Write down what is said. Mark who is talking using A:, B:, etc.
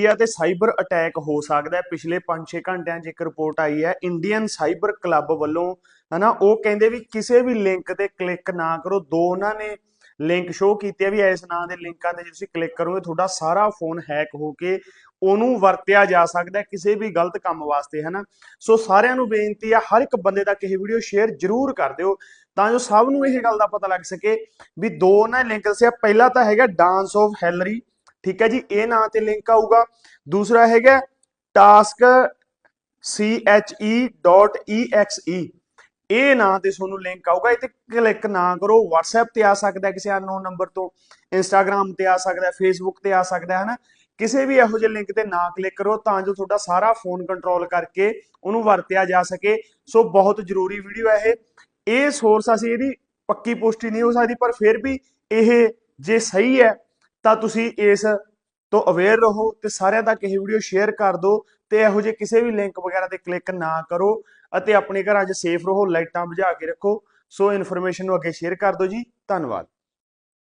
A: India ਤੇ cyber attack ਹੋ ਸਕਦਾ ਹੈ। ਪਿਛਲੇ 5-6 ਘੰਟਿਆਂ 'ਚ ਇੱਕ ਰਿਪੋਰਟ ਆਈ ਹੈ, ਇੰਡੀਅਨ ਸਾਈਬਰ ਕਲੱਬ ਵੱਲੋਂ, ਹਨਾ, ਉਹ ਕਹਿੰਦੇ ਵੀ ਕਿਸੇ ਵੀ ਲਿੰਕ ਤੇ ਕਲਿੱਕ ਨਾ ਕਰੋ। ਦੋ ਉਹਨਾਂ ਨੇ ਲਿੰਕ ਸ਼ੋਅ ਕੀਤੇ ਆ ਵੀ ਇਸ ਨਾਂ ਦੇ ਲਿੰਕਾਂ ਤੇ ਜੇ ਤੁਸੀਂ ਕਲਿੱਕ ਕਰੋਗੇ, ਤੁਹਾਡਾ ਸਾਰਾ ਫੋਨ ਹੈਕ ਹੋ ਕੇ ਉਹਨੂੰ ਵਰਤਿਆ ਜਾ ਸਕਦਾ ਕਿਸੇ ਵੀ ਗਲਤ ਕੰਮ ਵਾਸਤੇ, ਹਨਾ। ਸੋ ਸਾਰਿਆਂ ਨੂੰ ਬੇਨਤੀ ਆ, ਹਰ ਇੱਕ ਬੰਦੇ ਤੱਕ ਇਹ ਵੀਡੀਓ ਸ਼ੇਅਰ ਜ਼ਰੂਰ ਕਰ ਦਿਓ, ਤਾਂ ਜੋ ਸਭ ਨੂੰ ਇਹ ਗੱਲ ਦਾ ਪਤਾ ਲੱਗ ਸਕੇ ਵੀ ਦੋ ਨਾ ਲਿੰਕ ਦੱਸਿਆ। ਪਹਿਲਾ ਤਾਂ ਹੈਗਾ ਡਾਂਸ ਆਫ ਹੈਲਰੀ ਠੀਕ ਹੈ ਜੀ, ਇਹ ਨਾਂ ਤੇ ਲਿੰਕ ਆਊਗਾ। ਦੂਸਰਾ ਹੈਗਾ ਟਾਸਕ che.exe ਇਹ ਨਾਂ ਤੇ ਤੁਹਾਨੂੰ ਲਿੰਕ ਆਊਗਾ। ਇਹ ਤੇ ਕਲਿੱਕ ਨਾ ਕਰੋ। WhatsApp ਤੇ ਆ ਸਕਦਾ ਕਿਸੇ ਅਨਨੋਨ ਨੰਬਰ ਤੋਂ। Instagram ਤੇ ਆ ਸਕਦਾ ਹੈ, Facebook ਤੇ ਆ ਸਕਦਾ ਹੈ ਨਾ ਕਿਸੇ ਵੀ ਇਹੋ ਜਿਹੇ ਲਿੰਕ ਤੇ ਨਾ ਕਲਿੱਕ ਕਰੋ ਤਾਂ ਜੋ ਤੁਹਾਡਾ ਸਾਰਾ ਫੋਨ ਕੰਟਰੋਲ ਕਰਕੇ ਉਹਨੂੰ ਵਰਤਿਆ ਜਾ ਸਕੇ। ਸੋ ਬਹੁਤ ਜ਼ਰੂਰੀ ਵੀਡੀਓ ਹੈ ਇਹ। ਇਹ ਸੋਰਸ ਅਸੀਂ ਇਹਦੀ ਪੱਕੀ ਪੁਸ਼ਟੀ ਨਹੀਂ ਹੋ ਸਕਦੀ, ਪਰ ਫਿਰ ਵੀ ਇਹ ਜੇ ਸਹੀ ਹੈ ਤਾਂ ਤੁਸੀਂ ਇਸ ਤੋਂ ਅਵੇਅਰ ਰਹੋ ਤੇ ਸਾਰਿਆਂ ਤੱਕ ਇਹ ਵੀਡੀਓ ਸ਼ੇਅਰ ਕਰ ਦਿਓ ਤੇ ਇਹੋ ਜਿਹੇ ਕਿਸੇ ਵੀ ਲਿੰਕ ਵਗੈਰਾ ਤੇ ਕਲਿੱਕ ਨਾ ਕਰੋ ਅਤੇ ਆਪਣੇ ਘਰਾਂ 'ਚ ਸੇਫ ਰਹੋ, ਲਾਈਟਾਂ ਬੁਝਾ ਕੇ ਰੱਖੋ। ਸੋ ਇਨਫੋਰਮੇਸ਼ਨ ਨੂੰ ਅੱਗੇ ਸ਼ੇਅਰ ਕਰ ਦਿਓ ਜੀ। ਧੰਨਵਾਦ।